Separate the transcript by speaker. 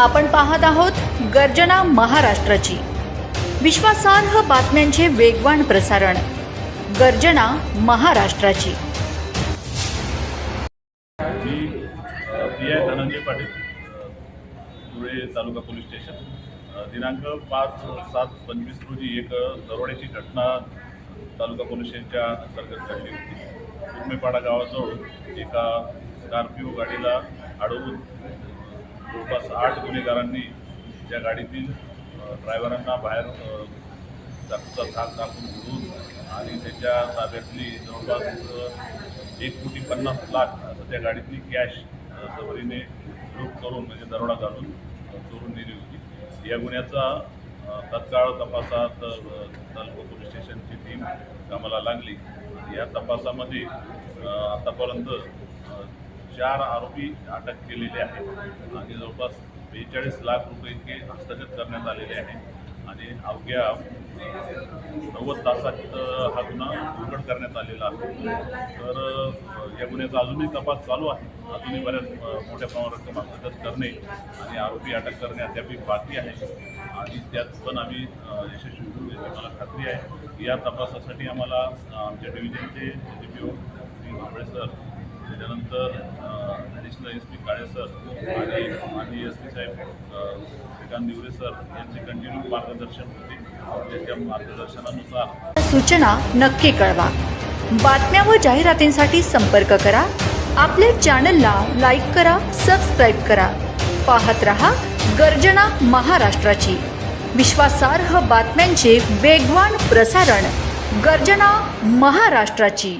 Speaker 1: आपण पाहत आहोत गर्जना महाराष्ट्राची. विश्वासार्ह बातम्यांचे वेगवान प्रसारण. गर्जना महाराष्ट्राची.
Speaker 2: मी P I Dhananjay Patil Dhule taluka police station. दिनांक पाच सात पंचवीस रोजी एक दरोड्याची घटना तालुका पोलीस स्टेशनच्या अंतर्गत घडली होती. उर्मेपाडा गावाजवळ एका स्कॉर्पिओ गाडीला अडवून जवळपास आठ गुन्हेगारांनी त्या गाडीतील ड्रायव्हरांना बाहेर चाकूचा धाक टाकून उडवून आणि त्याच्या ताब्यातली जवळपास एक कोटी पन्नास लाख असं त्या गाडीतली कॅश जबरीने लूट करून म्हणजे दरोडा घालून चोरून नेली होती. या गुन्ह्याचा तत्काळ तपासात तालुका पोलीस स्टेशनची टीम कामाला लागली. या तपासामध्ये आतापर्यंत चार आरोपी अटक केलेले आहेत. आणि जवळपास बेचाळीस लाख रुपये इतके हस्तगत करण्यात आलेले आहे. आणि अवघ्या नव्वद तासात हा गुन्हा उघड करण्यात आलेला आहे. तर या गुन्ह्याचा अजूनही तपास चालू आहे. अजूनही बऱ्याच मोठ्या प्रमाणात रक्कम हस्तगत करणे आणि आरोपी अटक करणे अद्याप बाकी आहे. आणि त्यात पण आम्ही यशस्वी होऊ याची मला खात्री आहे. या तपासासाठी आम्हाला आमच्या डिव्हिजनचे D P O Shri Bhambale sir त्याच्यानंतर additional S P Kale sir आणि माननीय एस पी साहेब श्रीकांत दिवरे सर यांचे कंटिन्यू मार्गदर्शन होते. त्यांच्या मार्गदर्शनानुसार
Speaker 1: सूचना नक्की कळवा. बातम्या व जाहिरातींसाठी संपर्क करा. आपल्या चॅनलला लाईक करा सबस्क्राईब करा. पाहत रहा गर्जना महाराष्ट्राची. विश्वासार्ह बातम्यांचे वेगवान प्रसारण गर्जना महाराष्ट्राची.